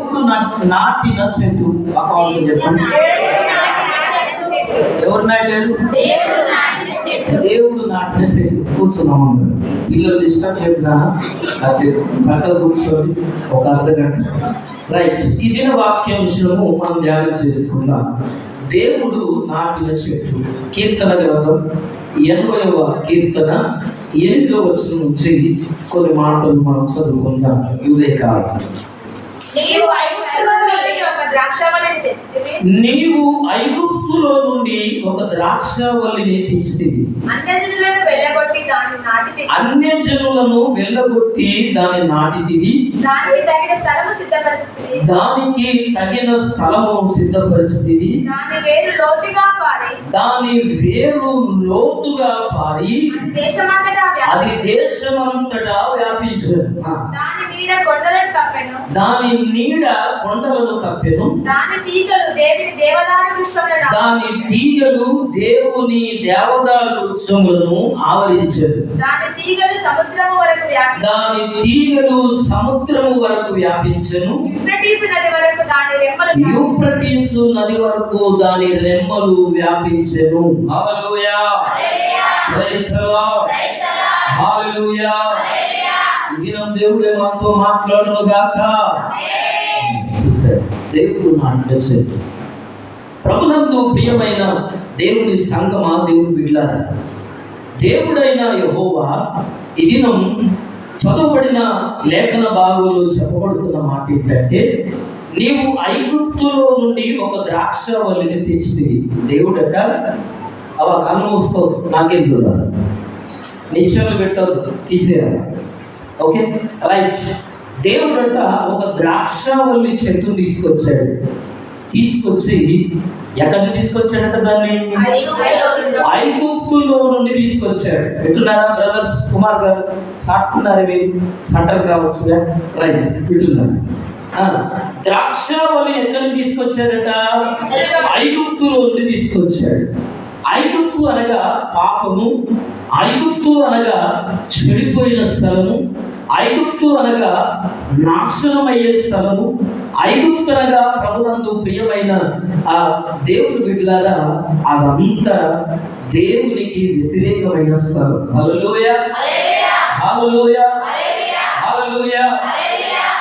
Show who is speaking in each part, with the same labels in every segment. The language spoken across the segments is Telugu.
Speaker 1: దేవుడు నా- నాటిన చెట్టు. పక్కవాళ్ళకి చెప్పండి ఎవరు నాటారు
Speaker 2: దేవుడు నాటిన చెట్టు.
Speaker 1: కూర్చున్నాం పిల్లలు ఇష్టం చెప్పినా ఆ చెట్టు. చక్కగా కూర్చొని ఒక అర్ధ గంట. రైట్ ఈ దిన వాక్యాంశము మనం ధ్యానం చేసుకుందాం. దేవుడు నాటిన చెట్టు. కీర్తన గ్రంథం ఎనభైవ కీర్తన ఎనిమిదవ వచ్చిన నుంచి కొన్ని మాటలు మనం చదువుకుందాం. ఈ ఉదయకాలం
Speaker 2: నీవు ఐదు ద్రాక్షవల్లిని తెచ్చితివి
Speaker 1: నీవు ఐగుప్తులో నుండి ఒక ద్రాక్షవల్లిని తెచ్చితివి
Speaker 2: అన్యజనులను వెళ్ళగొట్టి దాన్ని నాటితివి.
Speaker 1: అన్యజనులను వెళ్ళగొట్టి దాన్ని నాటితివి.
Speaker 2: దానికి తగిన స్థలము సిద్ధపరచుకుని
Speaker 1: దానికి తగిన స్థలము సిద్ధపరిచితివి.
Speaker 2: దాని వేరు లోతుగా పారి.
Speaker 1: దాని వేరు లోతుగా పారి.
Speaker 2: అది దేశమంతటా
Speaker 1: అది
Speaker 2: వ్యాపించి
Speaker 1: దేశమంతటా వ్యాపించను.
Speaker 2: దాని నీడ కొండలను కప్పెను.
Speaker 1: దాని నీడ కొండలను కప్పెను.
Speaker 2: దాని తీగలు దేవుని దేవదారు వృక్షములను
Speaker 1: దాని తీగలు దేవుని దేవదారు వృక్షములను ఆవరించదు.
Speaker 2: దాని తీగలు సముద్రము వరకు వ్యాపించి
Speaker 1: దాని తీగలు సముద్రము వరకు వ్యాపించను.
Speaker 2: యూఫ్రటీసు నది వరకు దాని రెమ్మలు వ్యాపించెను.
Speaker 1: యూఫ్రటీసు నది వరకు దాని రెమ్మలు వ్యాపించెను. Hallelujah. Praise the lord. Hallelujah. ఈ దినం దేవుడే మనతో మాట్లాడును గాక. చూశారు. దేవుడు నా చెట్టు ప్రభునందు ప్రియమైన దేవుని సంగమా దేవుని బిడ్లారా దేవుడైన యహోవా ఈ దినం లేఖన భాగంలో చెప్పబడుతున్న మాట ఏంటంటే నీవు ఐగుప్తులో నుండి ఒక ద్రాక్ష వల్లిని తెచ్చింది దేవుడట అవ కన్నుమూసుకో నాకేం చూడాలి నిశ్చలు పెట్టవద్దు తీసేయాలి. ఓకే? రైట్. దేవుడు అంట ఒక ద్రాక్షవల్లి చెట్టును తీసుకొచ్చాడు. తీసుకొచ్చి ఎక్కడి నుంచి తీసుకొచ్చాడట దాన్ని?
Speaker 2: ఐగుప్తులో నుండి
Speaker 1: తీసుకొచ్చాడు. వింటున్నారా బ్రదర్స్ కుమార్ గారు సాటున్నారు మీరు సటర్ కావచ్చు రైట్ వింటున్నారు ఆ, ద్రాక్షావళి ఎక్కడి నుంచి తీసుకొచ్చాడట? ఐగుప్తులో నుండి తీసుకొచ్చాడు. ఐగుప్తు అనగా పాపము ఐగుప్తు అనగా చెడిపోయిన స్థలము ఐగుప్తు అనగా నాశనమయ్యే స్థలము ఐగుప్తు అనగా ప్రభునందు ప్రియమైన ఆ దేవుని బిడ్డలారా అదంతా దేవునికి వ్యతిరేకమైన స్థలం. హల్లెలూయ. హల్లెలూయ. హల్లెలూయ.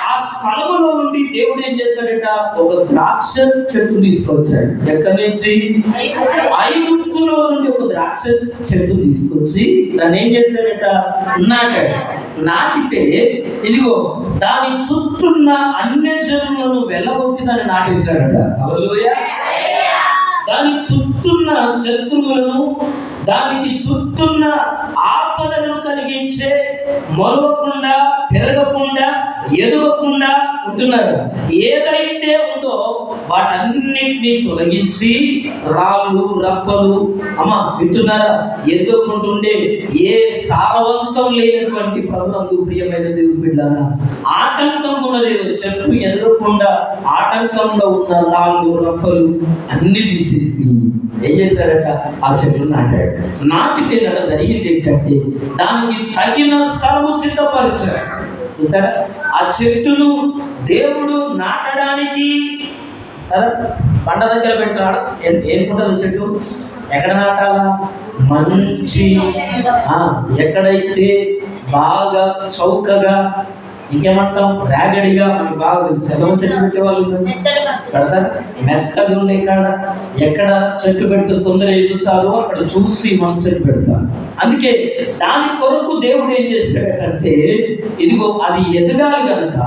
Speaker 1: ఆ స్థలములో నుండి దేవుడు ఏం చేశాడట? ఒక ద్రాక్ష చెట్టు తీసుకొచ్చాడు. ఎక్కడి నుంచి? ఐగుప్తులో నుండి ఒక ద్రాక్ష చెట్టు తీసుకొచ్చి దాన్ని ఏం చేశాడట? నాటాడు. నాటితే ఇదిగో దాని చుట్టూన్న అన్య జనులను వెళ్ళగొట్టి దాన్ని నాటేశాడట హల్లెలూయా. దాని చుట్టూన్న శత్రువులను దానికి చుట్టూన్న ఆపదను కలిగించే మొలవకుండా పెరగకుండా ఎదగకుండా ఉంటున్నారు. ఏదైతే ఉందో వాటన్నిటిని తొలగించి రాళ్ళు రప్పలు అమ్మ వింటున్నారా? ఎదగకుంటుండే ఏ సారవంతం లేనటువంటి ప్రభుత్వం ప్రియమైన దేవుడు బిడ్డారా ఆటంకం ఉన్నది చెట్టు ఎదగకుండా ఆటంకంలో ఉన్న రాళ్ళు రప్పలు అన్ని తీసేసి ఏం చేశారట? ఆ చెట్లు నాటాడు నాటితే నట జరిగింది ఏంటంటే దానికి తగిన స్థలము సిద్ధపరిచాడు చూసారా ఆ చెట్టును దేవుడు నాటడానికి కదా పంట దగ్గర పెడతాడు? ఏం- ఏనుకుంటుంది చెట్టు? ఎక్కడ నాటాలా? మంచి ఎక్కడైతే బాగా చౌకగా ఇంకేమంటాం? రాగడిగా మనకి బాగా తెలుసు. సెలవు చెట్టు పెట్టేవాళ్ళు వాళ్ళు పెడతారు మెత్తగా ఉండే కాడ ఎక్కడ చెట్టు పెడితే తొందర ఎదుగుతారో అక్కడ చూసి మనం చెట్టు పెడతాం. అందుకే దాని కొరకు దేవుడు ఏం చేశాడంటే ఇదిగో అది ఎదగాలి కనుక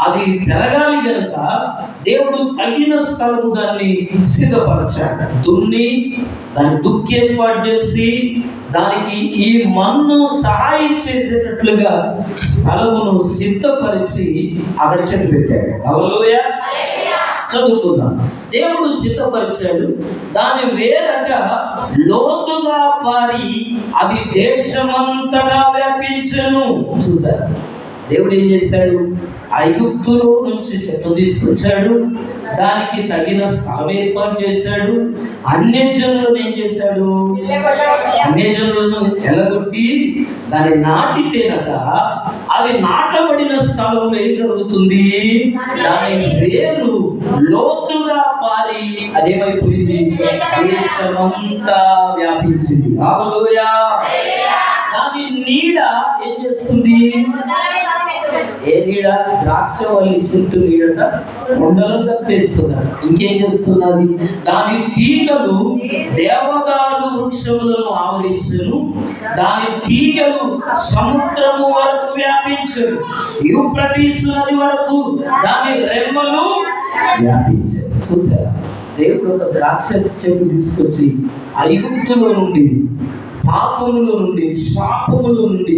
Speaker 1: అది పెరగాలి గనుక దేవుడు తగిన స్థలం దాన్ని సిద్ధపరచాడు. దున్ని దాన్ని దుక్కి ఏర్పాటు చేసి దానికి ఈ మన్ను సహాయం చేసేటట్లుగా స్థలమును సిద్ధపరిచి అక్కడ చెట్టు పెట్టాడు అవలోయ చదువుకుందాం. దేవుడు సిద్ధపరిచాడు. దాని వేరట లోతుగా పారి అది దేశమంతగా వ్యాపించను. చూసారు? దేవుడు ఏం చేశాడు? ఐగుప్తులో నుంచి చెత్త తీసుకొచ్చాడు. దానికి తగిన స్థలం ఏర్పాటు చేశాడు. అన్ని జనులను ఏం చేశాడు? అన్ని జనులను ఎలగొట్టి దాన్ని నాటితేనట అది నాటబడిన స్థలంలో ఏం జరుగుతుంది? దాని వేరు లోతుగా పారి అదేమైపోయింది? దేశమంతా వ్యాపించింది. నీడ ఏం చేస్తుంది? ఏ నీడ? ద్రాక్ష వల్లి చుట్టూ నీడట కొండలు కప్పేస్తున్నారు ఇంకేం చేస్తున్నది? దాని తీగలు దేవదారు వృక్షములను ఆవరించను. దాని తీగలు సముద్రము వరకు వ్యాపించను. యూప్రటీస్ నది వరకు దాని రెమ్మలు వ్యాపించను. చూసారా? దేవుడు ఒక ద్రాక్ష చెట్టు తీసుకొచ్చి ఐగుప్తులో నుండి పాపములో నుండి శాపములో నుండి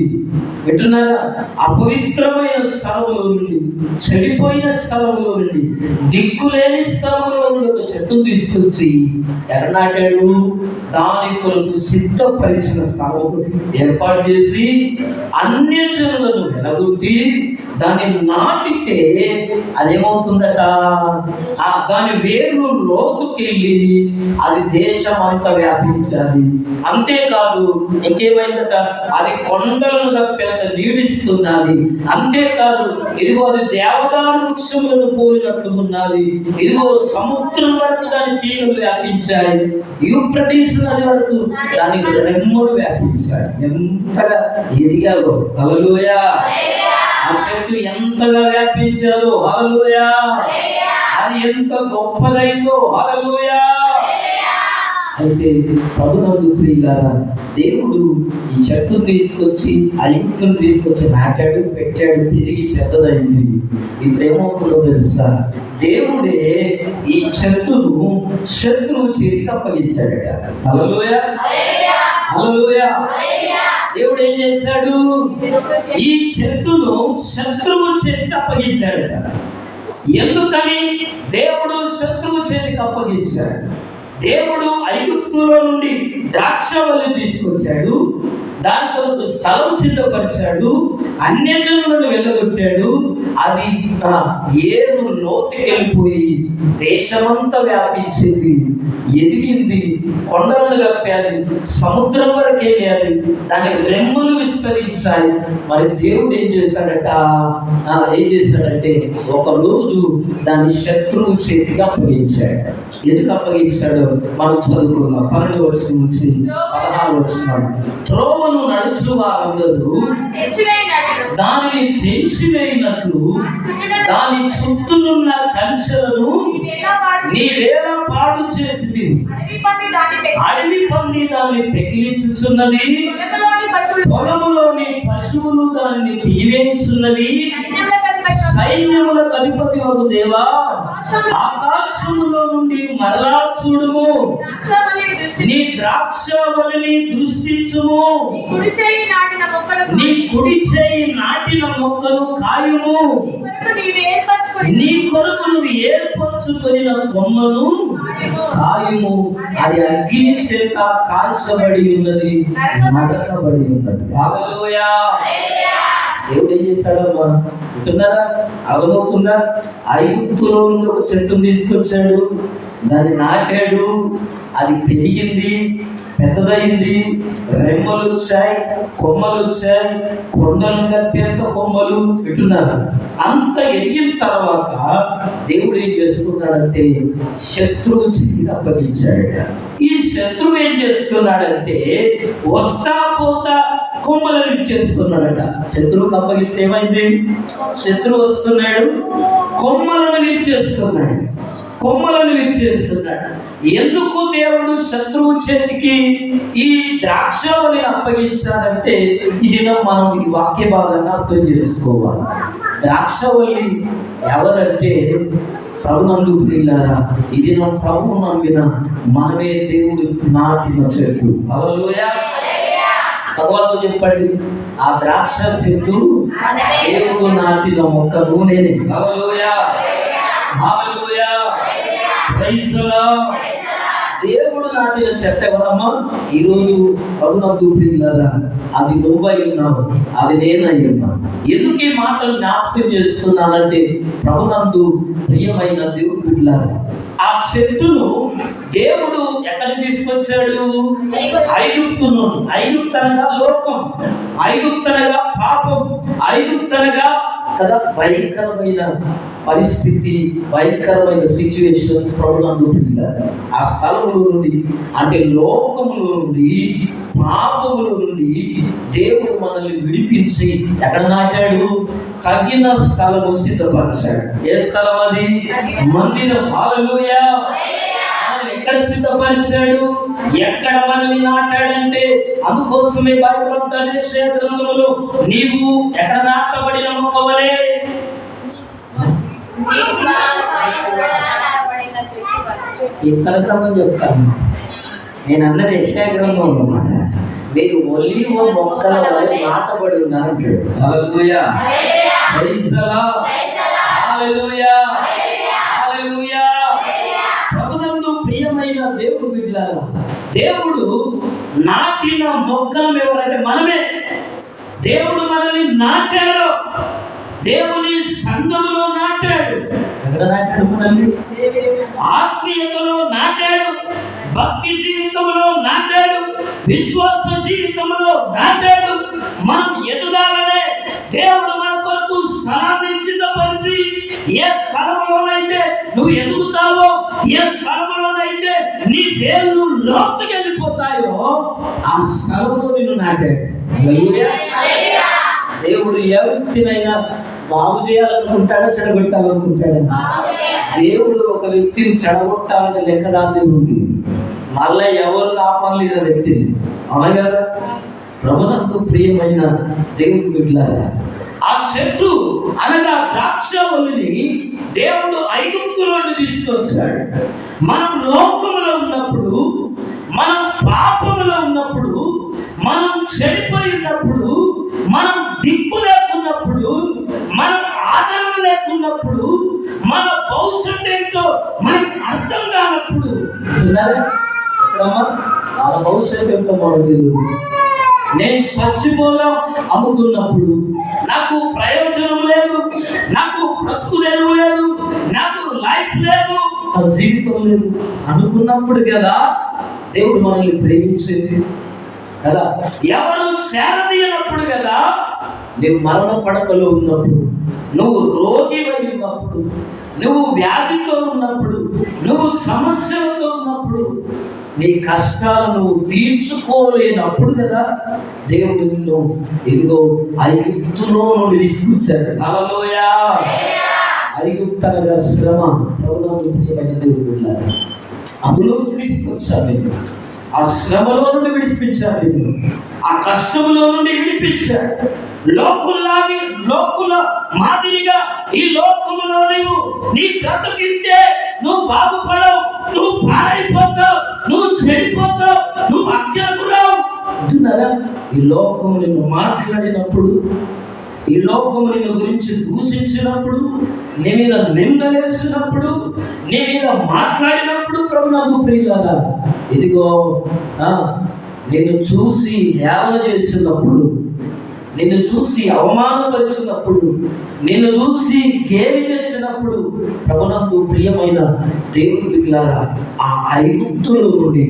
Speaker 1: వింటున్నారా? అపవిత్రమైన స్థలములో నుండి చెడిపోయిన స్థలములో నుండి దిక్కులేని స్థలములో నుండి ఒక చెట్టు తీసుకొచ్చి ఎర్రనాటాడు దాని కొరకు సిద్ధపరిచిన స్థలం ఏర్పాటు చేసి అన్య జనులను వెలగొట్టి దాన్ని నాటితే అదేమవుతుందట? ఆ దాని వేరు లోపుకెళ్ళి అది దేశం అంతా వ్యాపించాలి. అంతేకాదు ఇంకేమైందట? అది కొండలను తప్పేంత నీడిస్తున్నది అంతేకాదు ఇదిగో అది దేవదారు వృక్షములను పోలినట్లు ఉన్నది. ఇదిగో సముద్రం వరకు దాని తీగలు వ్యాపించాయి. యూప్రటీస్ నది వరకు దాని రెమ్మలు వ్యాపించాయి. ఎంతగా ఎదిగాలో హల్లెలూయా. ఆ చెట్టు ఎంతగా వ్యాపించాలో అలలోయా అది ఎంత గొప్పదైందో. అలలోయా అయితే ప్రభునందు ప్రియులారా దేవుడు ఈ చెట్టును తీసుకొచ్చి ఆ ఇంటిని తీసుకొచ్చి నాటాడు పెట్టాడు పెరిగి పెద్దదైంది. ఇప్పుడు ఏమవుతుందో తెలుసా? దేవుడే ఈ చెట్టును శత్రువు చేతికి అప్పగించాడట. హల్లెలూయా! దేవుడు ఏం చేశాడు? ఈ చెట్టును శత్రువు చేతికి అప్పగించాడట. ఎందుకని? దేవుడు శత్రువు చేతికి అప్పగించాడు. దేవుడు ఐగుప్తులో నుండి ద్రాక్షవల్లి తీసుకొచ్చాడు. దాని కొరకు స్థలం సిద్ధపరిచాడు. అన్యజనులను వెళ్ళగొట్టాడు అది ఆ, ఏరు లోతుకెళ్ళిపోయి దేశమంతా వ్యాపించింది. ఎదిగింది కొండలను కప్పాలి సముద్రం వరకు వెళ్ళాలి దాని రెమ్మలు విస్తరించాయి. మరి దేవుడు ఏం చేశాడట? ఏం చేశాడంటే ఒక రోజు దాని శత్రువు చేతిగా అప్పగించాడు. ఎందుకు అప్పగించాడు? మనం చదువుకున్నాం. పన్నెండు వర్షం నుంచి పదహారు వర్షం త్రోవను నడుచు వారందరూ దానిని తెంచివేయినట్లు దాని చుట్టూనున్న కంచెలను నీవేళ పాడు చేసి అడవి పంది దాన్ని పెకిలించుచున్నది. పొలములోని పశువులు. దాన్ని తీవేంచున్నది. సైన్యములకు అధిపతి ఒక దేవా? ఆకాశములో నుండి మరలా చూడుము. నీ ద్రాక్షవల్లిని దృష్టించుము.
Speaker 2: కుడి చేయి నాటిన మొక్కలకు
Speaker 1: నీ కుడి చేయి నాటిన మొక్కలు కాయుము.
Speaker 2: నీ కొరకు
Speaker 1: నువ్వు ఏర్పరచుకొనిన కొమ్మను కాయుము. అది అగ్ని చేత కాల్చబడి ఉన్నది నడకబడి ఉన్నది. దేవుడు ఏం చేశాడమ్మా? వింటున్నారా అర్థమవుతుందా ఐగుప్తులో నుండి ఒక చెట్టును తీసుకొచ్చాడు. దాన్ని నాటాడు అది పెరిగింది పెద్దదైంది రెమ్మలు వచ్చాయి కొమ్మలు వచ్చాయి కొండలు కప్పేంత కొమ్మలు పెట్టున్నారు అంత ఎదిగిన తర్వాత దేవుడు ఏం చేసుకున్నాడంటే శత్రువు చేతికి అప్పగించాడట. ఈ శత్రువు ఏం చేస్తున్నాడంటే వస్తా పోతా కుమ్మలని ఇచ్చేస్తున్నాడట శత్రువుకి అప్పగిస్తే ఏమైంది శత్రువు వస్తున్నాడు. కొమ్మలను ఇచ్చేస్తున్నాడు కొమ్మలను విచ్చేస్తున్నాడు ఎందుకు దేవుడు శత్రువు చేతికి ఈ ద్రాక్షని అప్పగించాడంటే ఇది మనం ఈ వాక్య భాగాన్ని అర్థం చేసుకోవాలి. ద్రాక్షవల్లి ఎవరంటే ప్రభునందు ప్రియులారా ఇది నా ప్రభు నమ్మిన మనమే దేవుడు నాటిన చెట్టు హల్లెలూయా. భగవంతుడు చెప్పండి ఆ ద్రాక్ష చెట్టు దేవుడు నాటిన మొక్క లార్డ్ దేవుడు నాటిన చెత్త ఎవరమ్మా? ఈరోజు ప్రభునందు ప్రియులారా అది నువ్వై ఉన్నావు అది నేనై ఉన్నాను ఎందుకు ఈ మాటలు జ్ఞాపకం చేస్తున్నానంటే ప్రభునందు ప్రియమైన దేవుడు ఆ చెట్టును దేవుడు ఎక్కడికి తీసుకొచ్చాడు. ఐగుప్తును ఐగుప్తనగా లోకం ఐగుప్తనగా పాపం ఐగుప్తనగా కదా భయంకరమైన పరిస్థితి భయంకరమైన సిచ్యువేషన్ ప్రాబ్లం ఆ స్థలంలో నుండి అంటే లోకములో నుండి పాపముల నుండి దేవుడు మనల్ని విడిపించి ఎక్కడ నాటాడు? తగిన స్థలము సిద్ధపరిచాడు. ఏ స్థలం అది మందిరం. మనల్ని ఎక్కడ సిద్ధపరిచాడు? ఎక్కడ మనల్ని నాటాడంటే అందుకోసమే యెషయా గ్రంథములో నీవు ఎక్కడ నాటబడిన మొక్కవలే? ఇక్కడ తమని చెప్తాను. నేను అన్నది యెషయా గ్రంథం అన్నమాట మీరు ఒలివ మొక్కల వల్ల నాటబడి ఉన్నారంటాడు. హల్లెలూయా. దేవుడు దేవుడు నాటిన మొక్కలు ఎవరంటే మనమే. దేవుడు మనల్ని నాటాడు. దేవుని సంఘములో నాటాడు. ఎక్కడ నాటాడు మనల్ని ఆత్మీయతలో నాటాడు. భక్తి జీవితంలో నాటాడు. విశ్వాస జీవితంలో నాటాడు. మనం ఎదురాలనే దేవుడు మన కొరకు స్థలాన్ని సిద్ధపరిచి ఏ స్థలంలోనైతే నువ్వు ఎదుగుతావో ఏ స్థలం నీ పేర్లు లోతుకి వెళ్ళిపోతాయో ఆ స్థలంలో నిన్ను హల్లెలూయా. దేవుడు ఏ వ్యక్తినైనా బాగు చేయాలనుకుంటాడా చెడగొట్టాలనుకుంటాడా? దేవుడు ఒక వ్యక్తిని చెడగొట్టాలంటే లెక్కదా దేవుడికి మళ్ళీ ఎవరు కాపాడలేరు ఆ వ్యక్తిని? అవునా కదా? ప్రభునందు ప్రియమైన దేవుడు బిడ్డలారా ఆ చెట్టు అనగా ద్రాక్షవల్లిని దేవుడు ఐగుప్తులోని తీసుకొచ్చాడు. మనం లోకంలో ఉన్నప్పుడు మనం పాపంలో ఉన్నప్పుడు మనం చెడిపోయి ఉన్నప్పుడు మనం దిక్కు లేకున్నప్పుడు మనం ఆదరణ లేకున్నప్పుడు మన భవిష్యత్తు ఏంటో మనకి అర్థం కానప్పుడు విన్నారా? భవిష్యత్తు ఏంటో మనకు నేను చచ్చిపోదాం అనుకున్నప్పుడు లేదు. అనుకున్నప్పుడు కదా దేవుడు మనల్ని ప్రేమించేది. కదా? ఎవరు చేరదీయనప్పుడు కదా నువ్వు మరణ పడకలో ఉన్నప్పుడు నువ్వు రోగి ఉన్నప్పుడు నువ్వు వ్యాధితో ఉన్నప్పుడు నువ్వు సమస్యలతో ఉన్నప్పుడు నీ కష్టాలు నువ్వు తీర్చుకోలేనప్పుడు కదా దేవుడు నిన్ను ఇదిగో ఐదులో నుండి తీసుకొచ్చాడు. అలలోయా ఐగుప్తనగా శ్రమ అందులో తీసుకొచ్చారు ఆ శ్రమలో నుండి విడిపించారు నిన్ను. ఆ కష్టంలో నుండి విడిపించారు. లోకుల్లాగి లోకుల మాదిరిగా ఈ లోకములో నీవు నీ బ్రతుకింటే నువ్వు బాగుపడవు నువ్వు పాడైపోతావు నువ్వు చెడిపోతావు నువ్వు అజ్ఞాతురావు అంటున్నారా ఈ లోకం నిన్ను మాట్లాడినప్పుడు ఈ లోకము నిన్ను గురించి దూషించినప్పుడు నీ మీద నింద వేసినప్పుడు నీ మీద మాట్లాడినప్పుడు ప్రభు నాకు ప్రియులారా. ఇదిగో నేను నిన్ను చూసి హేళన చేసినప్పుడు నిన్ను చూసి అవమానపరిచినప్పుడు నిన్ను చూసి గేలి చేసినప్పుడు ప్రభునందు ప్రియమైన దేవుని బిడ్డలారా ఆ ఐగుప్తుల నుండి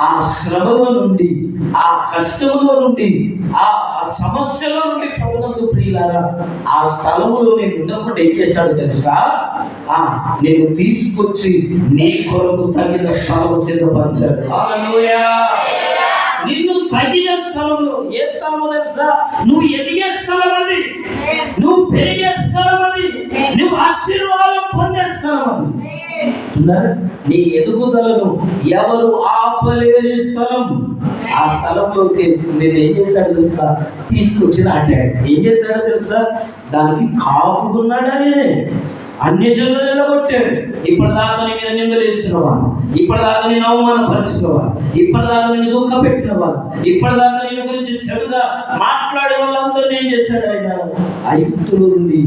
Speaker 1: ఆ శ్రమల నుండి ఆ కష్టముల నుండి ఆ సమస్యల నుండి ప్రభునందు ప్రియులారా ఆ స్థలంలో నేను ఉన్నప్పుడు ఏం చేశాడు తెలుసా? ఆ నేను తీసుకొచ్చి నీ కొరకు తగిన స్థలం సిద్ధపరిచాడు. తగిన స్థలంలో ఏ స్థలం తెలుసా? నువ్వు ఎదిగే స్థలం అది. నువ్వు పెరిగే స్థలం అది. నువ్వు ఆశీర్వాదం పొందే స్థలం అది. నీ ఎదుగుదలను ఎవరు ఆపలేని స్థలం. ఆ స్థలంలోకి నేను ఏం చేశాడు తెలుసా? తీసుకొచ్చిన నాటాడు ఏం చేశాడో తెలుసా? దానికి కాపుకున్నాడనే. అన్ని జనులు నిలబొట్టారు ఇప్పటిదాకా నీ మీద నిందలేసినవా ఇప్పటిదాకా నేను అవమానపరిచినవా ఇప్పటిదాకా నేను దుఃఖ పెట్టినవా ఇప్పటిదాకా నేను గురించి చెడుగా మాట్లాడే వాళ్ళందరూ ఏం చేశాడు ఆయన? ఐగుప్తుల నుండి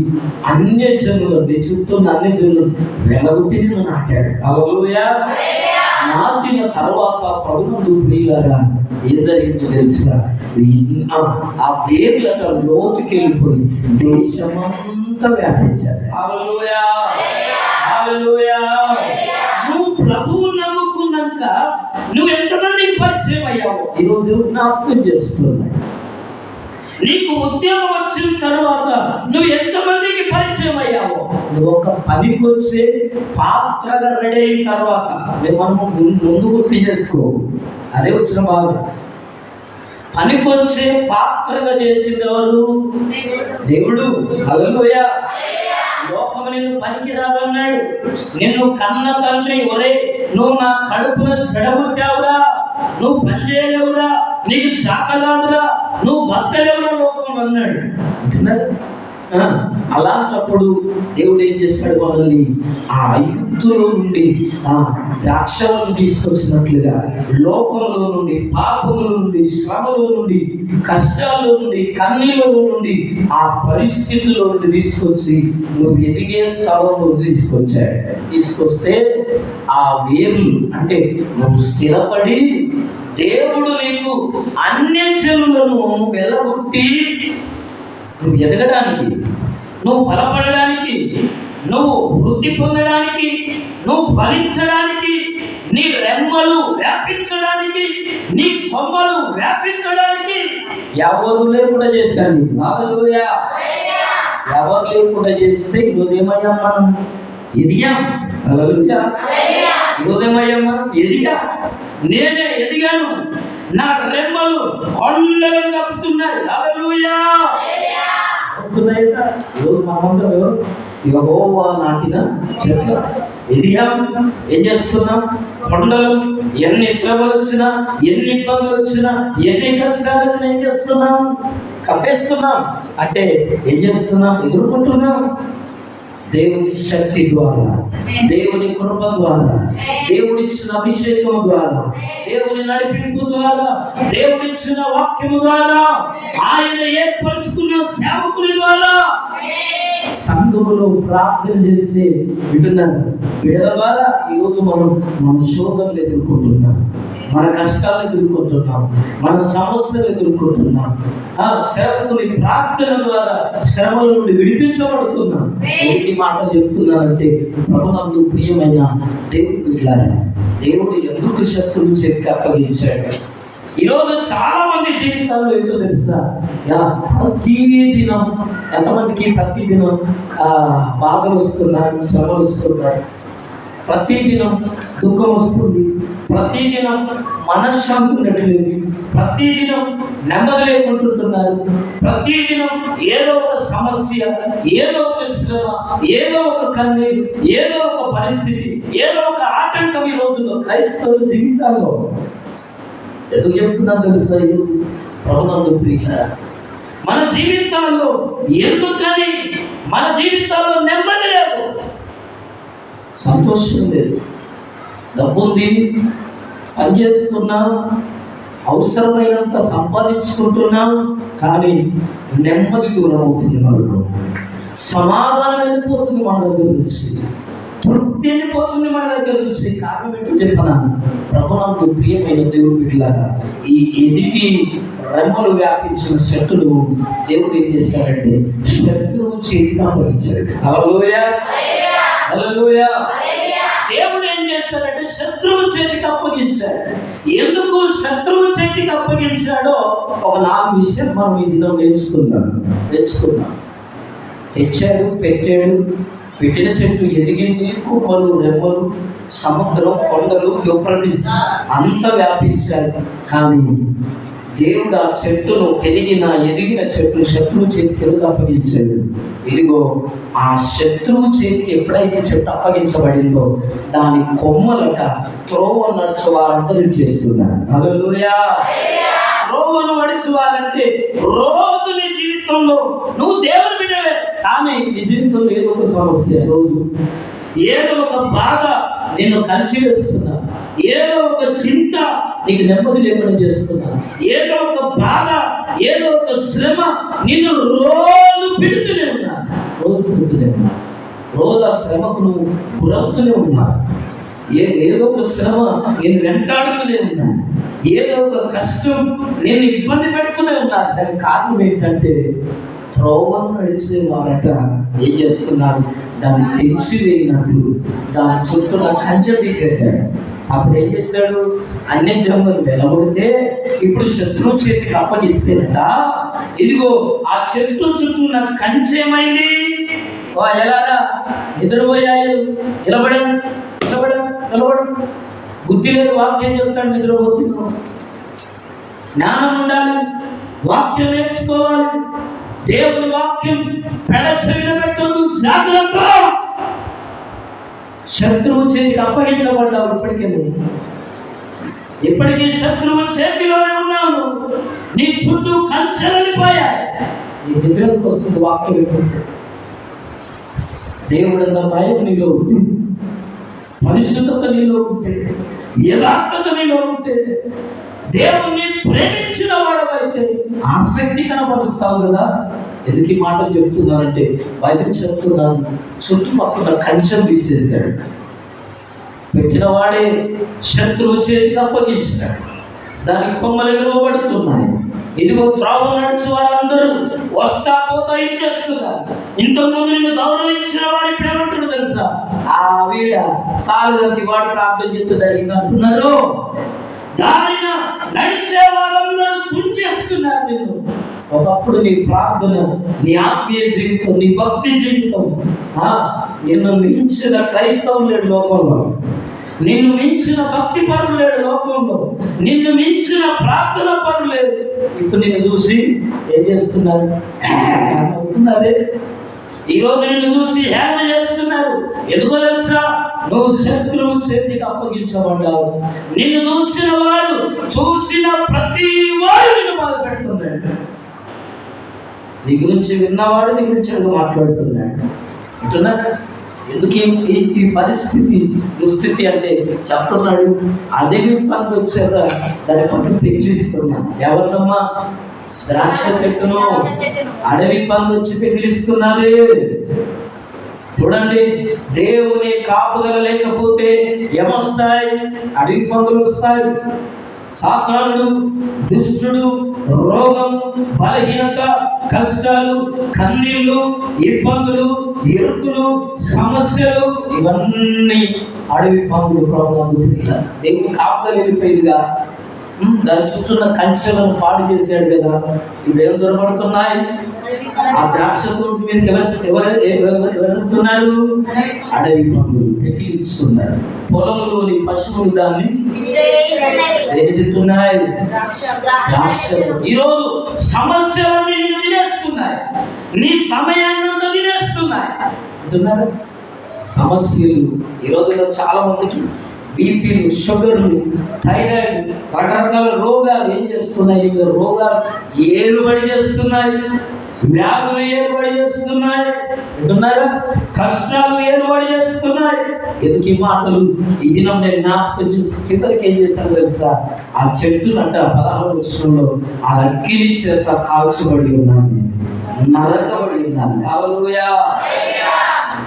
Speaker 1: అన్ని జనులు నీ చుట్టూ అన్ని జనులు వెలగొట్టి నిన్ను నాటాడు హల్లెలూయా. నాటిన తర్వాత పగునందు ప్రియులగా ఏం తెలుసా? ఆ- ఆ వేర్లట లోతుకి దేశమంతా వ్యాపించారు హల్లెలూయా. హల్లెలూయా. నువ్వు ప్రభువు నమ్ముకున్నాక నువ్వు ఎంతమందికి పరిచయం అయ్యావు ఈరోజు దేవుడు జ్ఞాపకం చేస్తున్నాడు. నీకు ఉద్యోగం వచ్చిన తర్వాత నువ్వు ఎంతమందికి పరిచయం అయ్యావు నువ్వు ఒక పనికి వచ్చే పాత్రగా రెడీ అయిన తర్వాత ముందు గుర్తు చేసుకో. అదే వచ్చిన బాధ. పనికొచ్చే పాత్రగా చేసింది ఎవరు? దేవుడు. హల్లెలూయా. లోకము నిన్ను పనికి రావన్నాడు నిన్ను కన్న తండ్రి ఒరే నువ్వు నా కడుపున చెడగొట్టావురా. నువ్వు పనిచేయలేవురా. నీకు చాకలాదురా. నువ్వు బతకలేవురా లోకం అన్నాడు. అలాంటప్పుడు దేవుడు ఏం చేస్తాడు మనల్ని ఆ ఐగుప్తులో నుండి ఆ ద్రాక్షలను తీసుకొచ్చినట్లుగా లోకంలో నుండి పాపముల నుండి శ్రమలో నుండి కష్టాల్లో నుండి కన్నీళ్ళలో నుండి ఆ పరిస్థితుల్లో నుండి తీసుకొచ్చి నువ్వు ఎదిగే స్థలంలో తీసుకొచ్చాడు తీసుకొస్తే ఆ వేర్లు అంటే నువ్వు స్థిరపడి దేవుడు నీకు అన్ని చెవులను వెళ్ళగొట్టి నువ్వు ఎదగడానికి నువ్వు బలపడడానికి నువ్వు వృద్ధి పొందడానికి నువ్వు ఫలించడానికి నీ రెమ్మలు వ్యాపించడానికి నీ కొమ్మలు వ్యాపించడానికి ఎవరు లేకుండా చేశాను హల్లెలూయా. ఎవరు లేకుండా చేస్తే ఈరోజు ఏమయ్యాం మనం? ఎదిగాం. ఈరోజు ఏమయ్యాం మనం? ఎదిగాం. నేనే ఎదిగాను. నా రెమ్మలు కొండలు కప్పుతున్నాయి హల్లెలూయా. అవుతున్నాయిగా నాటిన చెట్లు ఎదిగాం ఏం చేస్తున్నాం? కొండలు ఎన్ని శ్రమలు వచ్చినా ఎన్ని ఇబ్బందులు వచ్చినా ఎన్ని కష్టాలు వచ్చినా ఏం చేస్తున్నాం? కప్పేస్తున్నాం. అంటే ఏం చేస్తున్నాం? ఎదుర్కొంటున్నాం. దేవుని శక్తి ద్వారా దేవుని కృప ద్వారా దేవుడిచ్చిన అభిషేకం ద్వారా దేవుని నడిపింపు ద్వారా దేవుడిచ్చిన వాక్యము ద్వారా ఆయన ఏర్పరచుకున్న సేవకుని ద్వారా సంఘములో ప్రార్థన చేసే వింటున్నారు బిడ్డల ద్వారా ఈరోజు మనం మన శోధనలు ఎదుర్కొంటున్నాం. మన కష్టాలు ఎదుర్కొంటున్నాం. మన సమస్యలు ఎదుర్కొంటున్నాం. ఆ సేవకుని ప్రార్థన ద్వారా శ్రమల నుండి విడిపించబడుతున్నాం. ఎవరికి మాటలు చెప్తున్నానంటే ప్రభునందు ప్రియమైన దేవుడు బిడ్డలారా దేవుడు ఎందుకు శత్రువు చేతికి అప్పగించాడు? ఈరోజు చాలా మంది జీవితాల్లో ఏంటో తెలుసా? ప్రతి దినం ఎంతమందికి ప్రతి దినం ఆ, బాధలు వస్తున్నాయి శ్రమలు వస్తున్నాయి. ప్రతిదినం దుఃఖం వస్తుంది. ప్రతిదినం మనశ్శాంతి ఉండట్లేదు ప్రతిదినం నెమ్మది లేకుంటుంటున్నారు. ప్రతిదినం ఏదో ఒక సమస్య ఏదో ఒక శ్రమ ఏదో ఒక కన్నీరు ఏదో ఒక పరిస్థితి ఏదో ఒక ఆటంకం ఈ రోజుల్లో క్రైస్తవ జీవితాల్లో. ఎందుకు చెప్తున్నాను తెలుసా ఈరోజు ప్రభునందు ప్రియ మన జీవితాల్లో ఎందుకని మన జీవితాల్లో నెమ్మది లేదు? సంతోషం లేదు. డబ్బు ఉంది పని చేస్తున్నాం అవసరమైనంత సంపాదించుకుంటున్నాం కానీ నెమ్మది దూరం అవుతుంది మనకు సమాధానం వెళ్ళిపోతుంది మన దగ్గర నుంచి. తృప్తి వెళ్ళిపోతుంది మన దగ్గర నుంచి. కారణం ఏంటో చెప్పనా? ప్రభునందు ప్రియమైన దేవుడు బిడ్డలారా ఈ ఎదిగి రెమ్మలు వ్యాపించిన శత్రులు దేవుడు ఏం చేశాడంటే శత్రువు చేతికి అప్పగించాడు. హల్లెలూయా. హల్లెలూయా. దేవుడు ఏం చేస్తాడంటే శత్రువు చేతికి అప్పగించాడు. ఎందుకు శత్రువు చేతికి అప్పగించాడో ఒక నాలుగు విషయం మనం ఈ దినం నేర్చుకున్నాం తెచ్చుకున్నాం తెచ్చాడు పెట్టాడు పెట్టిన చెట్టు ఎదిగింది కుప్పలు రెమ్మలు సముద్రం కొండలు యూప్రటిస్ అంత వ్యాపించాడు కానీ దేవుడు ఆ చెట్టును పెరిగిన ఎదిగిన చెట్టు శత్రువు చేతికి ఎందుకు అప్పగించాడు? ఇదిగో ఆ శత్రువు చేతికి ఎప్పుడైతే చెట్టు అప్పగించబడిందో దాని కొమ్మలట త్రోవ నడుచు వారందరూ చేస్తున్నారు హల్లెలూయా! త్రోవను నడిచేవారంటే రోజు నీ జీవితంలో నువ్వు దేవుని బిడ్డవే. కానీ నీ జీవితంలో ఏదో ఒక సమస్య రోజు ఏదో ఒక బాధ నిన్ను కలిచివేస్తున్నా. ఏదో ఒక చింత నీకు నెమ్మది లేకుండా చేస్తున్నా. ఏదో ఒక బాధ ఏదో ఒక శ్రమ నిన్ను రోజు పిడుతూనే ఉన్నా. రోజు పిడుతూనే ఉన్నా. రోజు ఆ శ్రమకు నువ్వు గురవుతూనే ఉన్నా. ఏ ఏదో ఒక శ్రమ నేను వెంటాడుతూనే ఉన్నా. ఏదో ఒక కష్టం నేను ఇబ్బంది పెడుతూనే ఉన్నా. దానికి కారణం ఏంటంటే త్రోవను నడిచే వారట ఏం చేస్తున్నారు దాన్ని తెచ్చి దాని చుట్టూ కంచె తీసేశాడు అప్పుడు ఏం చేశాడు అన్ని జన్మలు వెలబడితే ఇప్పుడు శత్రువు చేతికి అప్పగిస్తేనట ఇదిగో ఆ చెట్టు చుట్టూ నాకు కంచేమైంది ఓ ఎలాగా నిద్రపోయాయి నిలబడం నిలబడం నిలబడం. బుద్ధి లేదు వాక్యం చెప్తాడు నిద్రపోతున్నాడు జ్ఞానం ఉండాలి వాక్యం నేర్చుకోవాలి. దేవుని వాక్యం పెడ పెట్టదు జాగ్రత్త! శత్రువు చేతికి అప్పగించబడ్డావు ఇప్పటికే నువ్వు. ఇప్పటికీ శత్రువు చేతిలోనే ఉన్నావు. నీ చుట్టూ కంచెలనిపోయాయి నీ నిద్రకు వస్తుంది వాక్యం ఎప్పుడు దేవుడన్న భయం నీలో ఉంటే పరిశుద్ధత నీలో ఉంటే యథార్థత నీలో ఉంటే దేవుణ్ణి ప్రేమించిన వాడవైతే ఆసక్తి కనపరుస్తావు కదా. ఎందుకు ఈ మాటలు చెప్తున్నానంటే బైబిల్ చెప్తున్నాను చుట్టుపక్కల కంచెం తీసేశాడు. పెట్టిన వాడే శత్రువు చేతికి అప్పగించాడు. దానికి కొమ్మలు ఎగురబడుతున్నాయి. ఇదిగో త్రావు నడిచి వారందరూ వస్తా పోతా ఇచ్చేస్తున్నారు ఇంతకుముందు నేను గౌరవించిన వాడు ఇప్పుడు ఏమంటాడు తెలుసా? ఆ వీడ సాలుగంతి వాడు ప్రార్థన చెప్తే జరిగింది అంటున్నారు. దానిన నడిచే వాళ్ళందరూ తుంచేస్తున్నారు నేను ఒకప్పుడు నీ ప్రార్థన నీ ఆత్మీయ జీవితం నీ భక్తి జీవితం ఆ, నిన్ను మించిన క్రైస్తవం లేడు లోకంలో. నిన్ను మించిన భక్తి పరులు లేడు లోకంలో. నిన్ను మించిన ప్రార్థన పరులు లేడు ఇప్పుడు నిన్ను చూసి ఏం చేస్తున్నారు? అవుతున్నారే. ఈరోజు నేను చూసి హేళన చేస్తున్నారు. ఎందుకో తెలుసా? నువ్వు శత్రువు చేతికి అప్పగించబడ్డావు. నిన్ను చూసిన వారు చూసిన ప్రతి వారు నిన్ను బాధ పెడుతున్నాడు నీ గురించి విన్నవాడు నీ గురించి ఏదో మాట్లాడుతున్నాడు. అంటున్నాడు ఎందుకు ఈ- పరిస్థితి? దుస్థితి అంటే చెప్తున్నాడు. అడవి పండు వచ్చారా? దాని పట్టు పెగిలిస్తున్నా ఎవరినమ్మా? ద్రాక్ష చెట్టును. అడవి పండు వచ్చి పెగిలిస్తున్నది. చూడండి దేవుని కాపుదల లేకపోతే ఏమొస్తాయి? అడవి పందులు వస్తాయి. సాతానుడు దుష్టుడు రోగం బలహీనత కష్టాలు కన్నీళ్ళు ఇబ్బందులు ఇరుకులు సమస్యలు ఇవన్నీ అడవి పందులు ప్రభావం దేవుని కాపుదల వెళ్ళిపోయిందిగా దాని చుట్టూ కంచెలను పాడు చేశాడు కదా ఇప్పుడు ఏం దొరకబడుతున్నాయి ఆ ద్రాక్ష తోటి మీద ఎవరు ఎవరు ఎవరు- ఎవరు అడవి పందులు పెకిలిస్తున్నారు పొలంలోని పశువులు దాన్ని ఎదుగుతున్నాయి. ఈరోజు సమస్యలన్నీ నిన్ను నీ సమయాన్ని అంతా అంటున్నారు. సమస్యలు. ఈ రోజుల్లో చాలా మందికి బీపీలు షుగర్లు థైరాయిడ్ రకరకాల రోగాలు ఏం చేస్తున్నాయి? రోగాలు ఏలుబడి చేస్తున్నాయి. వ్యాధులు ఏర్పాటు చేస్తున్నాయి. అంటున్నారా కష్టాలు ఏర్పాటు చేస్తున్నాయి. ఎందుకు ఈ మాటలు? ఈ దినం నేను జ్ఞాపకం చేసి చివరికి ఏం చేశాను తెలుసా? ఆ చెట్టునంట పదహారు వచ్చంలో ఆ అగ్గిని చేత కాల్చబడి ఉన్నాను నరకబడి ఉన్నాను హల్లెలూయా.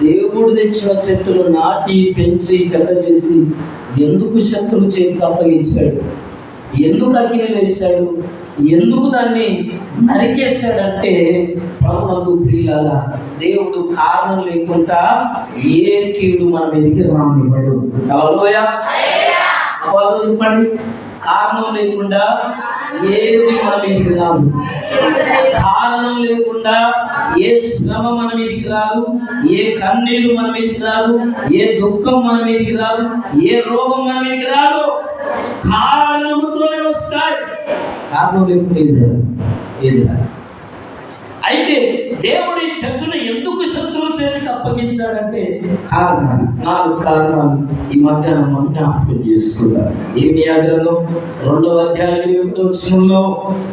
Speaker 1: దేవుడు తెచ్చిన చెట్టును నాటి పెంచి పెద్ద చేసి ఎందుకు శత్రులు చేతికి అప్పగించాడు? ఎందుకు అగ్ని వేశాడు ఎందుకు దాన్ని నరికేశాడంటే ప్రభునందు ప్రియుల దేవుడు కారణం లేకుండా ఏ కీడు మన మీదకి రానివ్వడు. చెప్పండి. కారణం లేకుండా ఏది మన మీదకి రాదు కారణం లేకుండా ఏ శ్రమ మన మీదకి రాదు ఏ కన్నీరు మన మీదకి రాదు ఏ దుఃఖం మన మీదకి రాదు ఏ రోగం మన మీదకి రాదు. కారణంతోనే వస్తాయి. కారణం లేకుంటే ఏది రాదు? ఏది రాదు. అయితే దేవుడి శత్రుని ఎందుకు శత్రువు చేతికి అప్పగించాడంటే కారణాలు నాలుగు కారణాలు ఈ మధ్యాహ్నం మనం జ్ఞాపకం చేసుకున్నారు ఏమి గ్రంథం రెండవ అధ్యాయం ఒకటో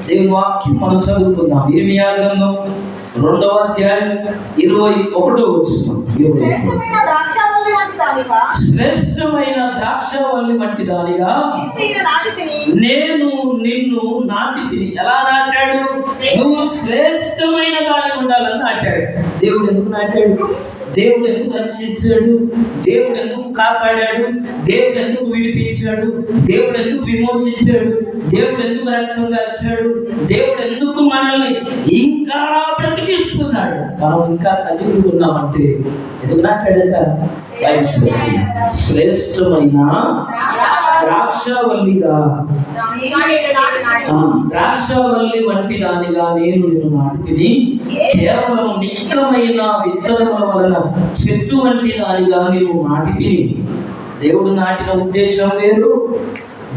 Speaker 1: దేవుని వాక్యం మనం చదువుకుందాం. ఏమి గ్రంథం రెండవ అధ్యాయం ఇరవై ఒకటో.
Speaker 2: శ్రేష్టమైన ద్రాక్షావల్లి వంటి దానిగా
Speaker 1: శ్రేష్టమైన ద్రాక్షవల్లి వంటి దానిగా?
Speaker 2: నేను
Speaker 1: నిన్ను నాటి తిని. ఎలా నాటాడు? నువ్వు శ్రేష్టమైన దాని ఉండాలని నాటాడు. దేవుడు ఎందుకు నాటాడు? దేవుడు ఎందుకు రక్షించాడు? దేవుడు ఎందుకు కాపాడాడు? దేవుడు ఎందుకు విడిపించాడు? దేవుడు ఎందుకు విమోచించాడు? దేవుడు ఎందుకు రక్తం కాచాడు దేవుడు ఎందుకు మనల్ని బ్రతికిస్తున్నాడు మనం ఇంకా సజీవులు ఉన్నామంటే ఎందుకు నాటాడట శ్రేష్టమైన ద్రాక్షవల్లిగా. ఆ, ద్రాక్షవల్లి వంటి దానిగా నేను నేను నాటిని కేవలం నిక్కమైన విత్తనముల వలన చెట్టు వంటి దానిగా నేను నాటితిని దేవుడు నాటిన ఉద్దేశం వేరు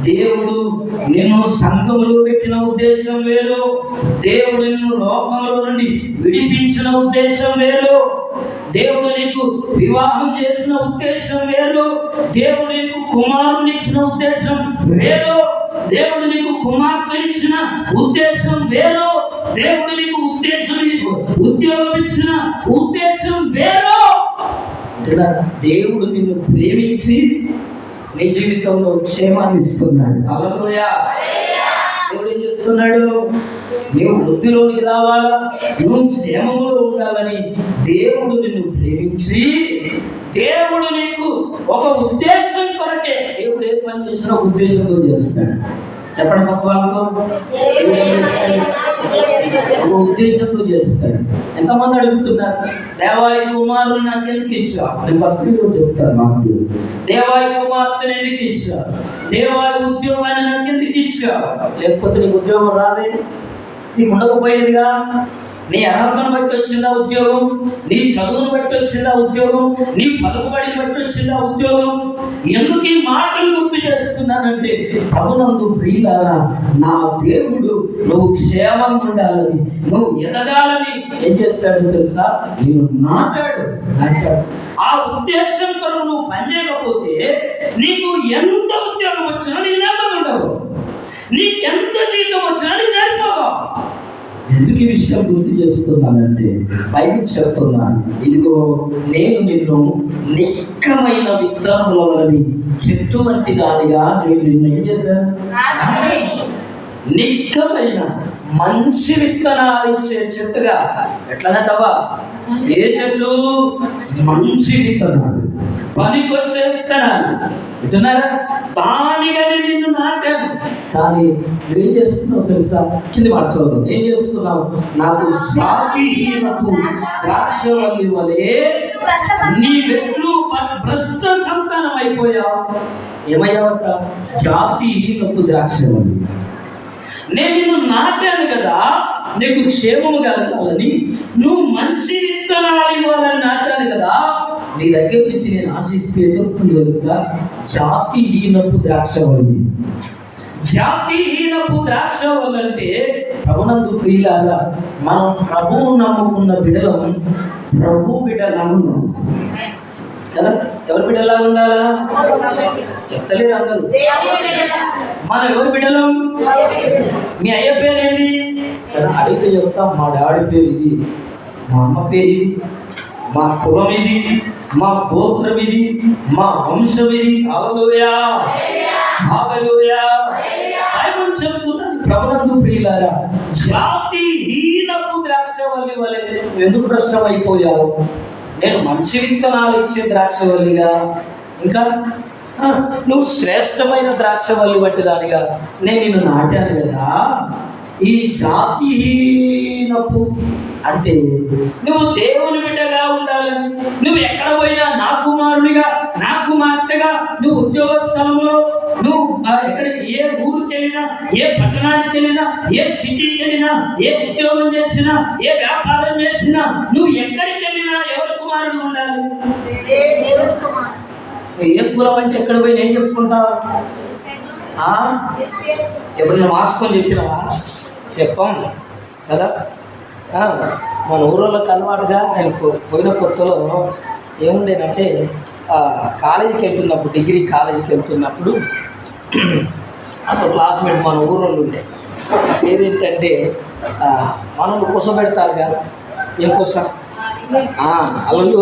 Speaker 1: దేవుడు నిన్ను సంఘములో పెట్టిన ఉద్దేశం వేరు. దేవుడు నిన్ను లోకంలో నుండి విడిపించిన ఉద్దేశం వేరు. దేవుడు నీకు వివాహం చేసిన ఉద్దేశం వేరు. దేవుడు నీకు కుమారుని ఇచ్చిన ఉద్దేశం వేరు. దేవుడు నీకు కుమార్తె ఇచ్చిన ఉద్దేశం వేరు. దేవుడు నీకు ఉద్దేశం ఉద్యోగం ఇచ్చిన ఉద్దేశం వేరు. దేవుడు నిన్ను ప్రేమించి నీ జీవితంలో క్షేమాన్ని ఇస్తున్నాడు. అలలోయా దేవుడు ఏం చేస్తున్నాడు? నీవు వృద్ధిలోనికి రావాలా? నువ్వు క్షేమంలో ఉండాలని దేవుడు నిన్ను ప్రేమించి దేవుడు నీకు ఒక ఉద్దేశం కొరకే దేవుడు ఏ పని చేసినా ఉద్దేశంతో చేస్తాడు. చెప్పండి పక్క వాళ్ళతో దేవుడు ఏం చేస్తాడు? ఒక ఉద్దేశంతో చేస్తాడు. ఎంతమంది అడుగుతున్నారు? దేవాయి కుమారుని నాకు ఎందుకు ఇచ్చా నేను భక్తులు చెప్తారు మాకు దేవాయి కుమార్తెను ఎందుకు ఇచ్చా దేవాయి ఆయన నాకు ఎందుకు ఇచ్చా లేకపోతే నీకు ఉద్యోగం రాలేదు? నీకు ఉండకపోయేదిగా నీ అర్హతను బట్టి వచ్చిందా ఉద్యోగం? నీ చదువును బట్టి వచ్చిందా ఉద్యోగం? నీ పలుకుబడిని బట్టి వచ్చిందా ఉద్యోగం? ఎందుకు ఈ మాటలు గుర్తు చేస్తున్నానంటే ప్రభునందు ప్రియులారా నా దేవుడు నువ్వు క్షేమంగా ఉండాలని నువ్వు ఎదగాలని ఏం చేస్తాడు తెలుసా? నేను నాటాడు నాటాడు. ఆ ఉద్దేశం కొరకు నువ్వు పనిచేయకపోతే నీకు ఎంత ఉద్యోగం వచ్చినా నీ నెమ్మది ఉండవు. నీకెంత జీతం వచ్చినా నీ సరిపోవా ఎందుకు ఈ విషయం గుర్తు చేస్తున్నానంటే బైబిల్ చెప్తున్నాను ఇదిగో నేను నిన్ను నిక్కమైన విత్తనముల చెట్టు వంటి దానిగా నేను నిన్ను ఏం చేశాను? నిక్కమైన మంచి విత్తనాలు ఇచ్చే చెట్టుగా. ఎట్లనటవా ఏ చెట్టు? మంచి విత్తనాలు. పనికొచ్చే విత్తనాలు వింటున్నారా? దానిగా నేను నాటాను. కానీ నువ్వేం చేస్తున్నావు తెలుసా? కింది మాట చదువు. ఏం చేస్తున్నావు? నాకు జాతిహీనకు ద్రాక్షవల్లి వలె నీ వెట్లు భ్రష్ట సంతానం అయిపోయావు ఏమయ్యావట జాతిహీనకు ద్రాక్షవల్లి. నేను నిన్ను నాటాను కదా. నీకు క్షేమము కలగాలని. నువ్వు మంచి విత్తనాలు ఇవ్వాలని నాటాను కదా. నీ దగ్గర నుంచి నేను ఆశిస్తే ఎదుర్కొంది తెలుసా? జాతిహీనపు ద్రాక్ష వల్లి. జాతిహీనపు ద్రాక్ష వల్ల అంటే ప్రభునందు ప్రియులారా మనం ప్రభువు నమ్ముకున్న బిడలం ప్రభు బిడలను కదా ఎవరి బిడ్డలా ఉండాలా? చెప్తలేరు అందరూ. మనం ఎవరి బిడ్డలం మీ అయ్య పేరు ఏది కదా అడిగితే చెప్తాం మా డాడీ పేరు ఇది మా అమ్మ పేరు ఇది మా కులం ఇది మా గోత్రం ఇది మా వంశం ఇది హల్లెలూయా. హల్లెలూయా బైబిల్ చెప్తున్నది ప్రభునందు ప్రియులారా ద్రాక్ష వల్లి వలె ఎందుకు భ్రష్టం అయిపోయావు నేను మంచి విత్తనాలు ఇచ్చే ద్రాక్షవల్లిగా ఇంకా? నువ్వు శ్రేష్టమైన ద్రాక్షవల్లి వంటి దానిగా నేను నిన్ను నాటాను కదా. ఈ జాతిహీనపు అంటే నువ్వు దేవుని బిడ్డగా ఉండాలని నువ్వు ఎక్కడ పోయినా నా కుమారుడిగా నా కుమార్తెగా నువ్వు ఉద్యోగ స్థలంలో నువ్వు ఎక్కడ ఏ ఊరికి వెళ్ళినా ఏ పట్టణానికి వెళ్ళినా ఏ సిటీకి వెళ్ళినా ఏ ఉద్యోగం చేసినా ఏ వ్యాపారం చేసినా నువ్వు ఎక్కడికి వెళ్ళినా ఎవరి కుమారుడు ఉండాలి? ఏ కులం అంటే ఎక్కడ పోయినా ఏం చెప్పుకుంటావు ఆ? ఎప్పుడైనా మార్చుకొని చెప్పినావా? చెప్పాం కదా? మన ఊరోళ్ళకి అలవాటుగా నేను పోయిన కొత్తలో ఏముండేనంటే కాలేజీకి వెళ్తున్నప్పుడు డిగ్రీ కాలేజీకి వెళ్తున్నప్పుడు అప్పుడు క్లాస్మేట్ మన ఊరోళ్ళు ఉండే పేరేంటంటే మనల్ని కూర్చోబెడతారుగా ఏం కూర్చో అల్లు